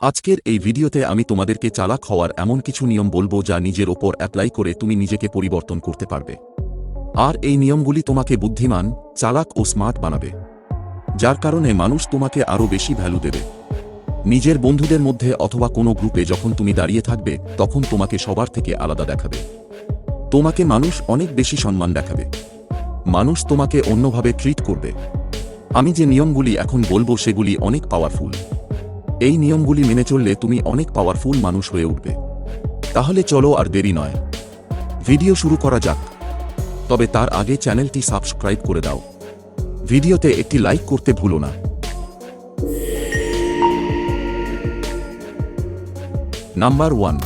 আজকের এই ভিডিওতে আমি তোমাদেরকে চালাক হওয়ার এমন কিছু নিয়ম বলব যা নিজের ওপর অ্যাপ্লাই করে তুমি নিজেকে পরিবর্তন করতে পারবে। আর এই নিয়মগুলি তোমাকে বুদ্ধিমান, চালাক ও স্মার্ট বানাবে। যার কারণে মানুষ তোমাকে আরও বেশি ভ্যালু দেবে। নিজের বন্ধুদের মধ্যে অথবা কোনো গ্রুপে যখন তুমি দাঁড়িয়ে থাকবে, তখন তোমাকে সবার থেকে আলাদা দেখাবে। তোমাকে মানুষ অনেক বেশি সম্মান দেখাবে। মানুষ তোমাকে অন্যভাবে ট্রিট করবে। আমি যে নিয়মগুলি এখন বলব সেগুলি অনেক পাওয়ারফুল এই নিয়মগুলি মেনে চললে তুমি অনেক পাওয়ারফুল মানুষ হয়ে উঠবে। তাহলে চলো আর দেরি নয়। ভিডিও শুরু করা যাক। তবে তার আগে চ্যানেলটি সাবস্ক্রাইব করে দাও। ভিডিওতে একটি লাইক করতে ভুলো না। নাম্বার ওয়ান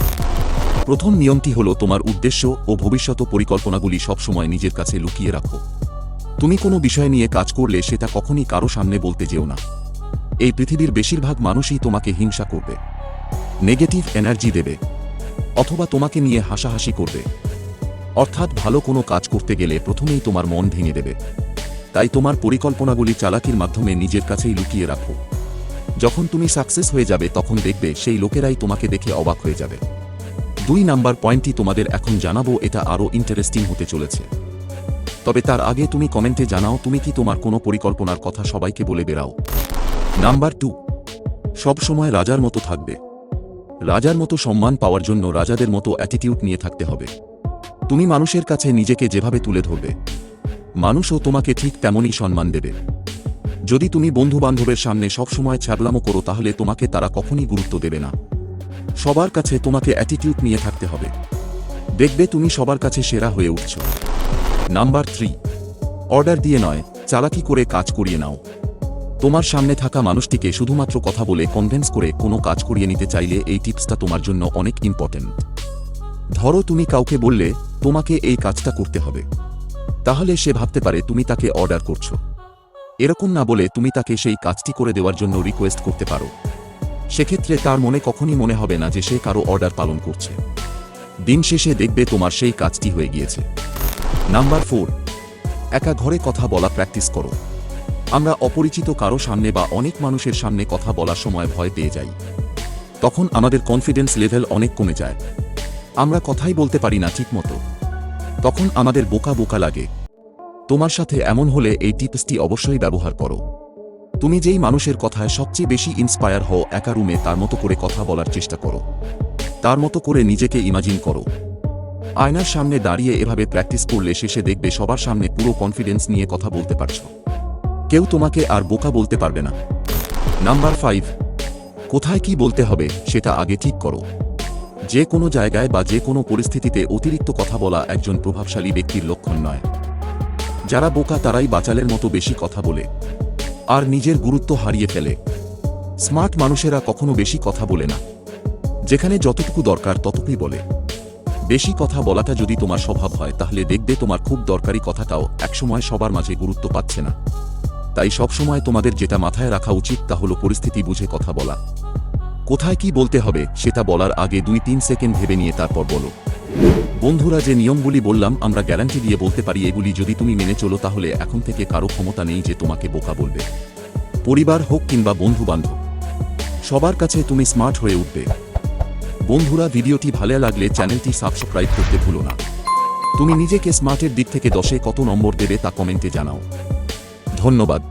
প্রথম নিয়মটি হল তোমার উদ্দেশ্য ও ভবিষ্যৎ পরিকল্পনাগুলি সবসময় নিজের কাছে লুকিয়ে রাখো। তুমি কোনো বিষয় নিয়ে কাজ করলে সেটা কখনই কারও সামনে বলতে যেও না। এই পৃথিবীর বেশিরভাগ মানুষই তোমাকে হিংসা করবে, নেগেটিভ এনার্জি দেবে, অথবা তোমাকে নিয়ে হাসাহাসি করবে। অর্থাৎ ভালো কোনো কাজ করতে গেলে প্রথমেই তোমার মন ভেঙে দেবে। তাই তোমার পরিকল্পনাগুলি চালাকির মাধ্যমে নিজের কাছেই লুকিয়ে রাখো। যখন তুমি সাকসেস হয়ে যাবে, তখন দেখবে সেই লোকেরাই তোমাকে দেখে অবাক হয়ে যাবে। দুই নাম্বার পয়েন্টটি তোমাদের এখন জানাব, এটা আরও ইন্টারেস্টিং হতে চলেছে। তবে তার আগে তুমি কমেন্টে জানাও, তুমি কি তোমার কোনো পরিকল্পনার কথা সবাইকে বলে বেরাও নাম্বার টু সবসময় রাজার মতো থাকবে। রাজার মতো সম্মান পাওয়ার জন্য রাজাদের মতো অ্যাটিটিউড নিয়ে থাকতে হবে। তুমি মানুষের কাছে নিজেকে যেভাবে তুলে ধরবে, মানুষও তোমাকে ঠিক তেমনই সম্মান দেবে। যদি তুমি বন্ধু বান্ধবের সামনে সবসময় ছাগলামো করো, তাহলে তোমাকে তারা কখনই গুরুত্ব দেবে না। সবার কাছে তোমাকে অ্যাটিটিউড নিয়ে থাকতে হবে। দেখবে তুমি সবার কাছে সেরা হয়ে উঠছ। নাম্বার থ্রি, অর্ডার দিয়ে নয়, চালাকি করে কাজ করিয়ে নাও। তোমার সামনে থাকা মানুষটিকে শুধুমাত্র কথা বলে কনভেন্স করে কোনো কাজ করিয়ে নিতে চাইলে এই টিপসটা তোমার জন্য অনেক ইম্পর্টেন্ট ধরো তুমি কাউকে বললে, তোমাকে এই কাজটা করতে হবে। তাহলে সে ভাবতে পারে তুমি তাকে অর্ডার করছ। এরকম না বলে তুমি তাকে সেই কাজটি করে দেওয়ার জন্য রিকোয়েস্ট করতে পারো। সেক্ষেত্রে তার মনে কখনই মনে হবে না যে সে কারও অর্ডার পালন করছে। দিন শেষে দেখবে তোমার সেই কাজটি হয়ে গিয়েছে। নাম্বার ফোর একা ঘরে কথা বলা প্র্যাকটিস করো। আমরা অপরিচিত কারও সামনে বা অনেক মানুষের সামনে কথা বলার সময় ভয় পেয়ে যাই। তখন আমাদের কনফিডেন্স লেভেল অনেক কমে যায়। আমরা কথাই বলতে পারি না ঠিকমতো। তখন আমাদের বোকা বোকা লাগে। তোমার সাথে এমন হলে এই টিপসটি অবশ্যই ব্যবহার করো। তুমি যেই মানুষের কথায় সবচেয়ে বেশি ইন্সপায়ার হও একা রুমে তার মতো করে কথা বলার চেষ্টা করো। তার মতো করে নিজেকে ইমাজিন করো। আয়নার সামনে দাঁড়িয়ে এভাবে প্র্যাকটিস করলে শেষে দেখবে সবার সামনে পুরো কনফিডেন্স নিয়ে কথা বলতে পারছ। কেউ তোমাকে আর বোকা বলতে পারবে না। নাম্বার ফাইভ, কোথায় কি বলতে হবে সেটা আগে ঠিক করো। যে কোনো জায়গায় বা যে কোনো পরিস্থিতিতে অতিরিক্ত কথা বলা একজন প্রভাবশালী ব্যক্তির লক্ষণ নয়। যারা বোকা তারাই বাচালের মতো বেশি কথা বলে। আর নিজের গুরুত্ব হারিয়ে ফেলে। স্মার্ট মানুষেরা কখনো বেশি কথা বলে না। যেখানে যতটুকু দরকার ততটুকুই বলে। বেশি কথা বলাটা যদি তোমার স্বভাব হয়, তাহলে দেখবে তোমার খুব দরকারি কথাটাও একসময় সবার মাঝে গুরুত্ব পাচ্ছে না। তাই সবসময় তোমাদের যেটা মাথায় রাখা উচিত তা হলো পরিস্থিতি বুঝে কথা বলা। কোথায় কি বলতে হবে, সেটা বলার আগে দুই তিন সেকেন্ড ভেবে নিয়ে তারপর বলো। বন্ধুরা, যে নিয়মগুলি বললাম, আমরা গ্যারান্টি দিয়ে বলতে পারি, এগুলি যদি তুমি মেনে চলো, তাহলে এখন থেকে কারও ক্ষমতা নেই যে তোমাকে বোকা বলবে। পরিবার হোক কিংবা বন্ধু বান্ধব সবার কাছে তুমি স্মার্ট হয়ে উঠবে। বন্ধুরা, ভিডিওটি ভালো লাগলে চ্যানেলটি সাবস্ক্রাইব করতে ভুলো না। তুমি নিজেকে স্মার্টের দিক থেকে দশে কত নম্বর দেবে তা কমেন্টে জানাও। ধন্যবাদ।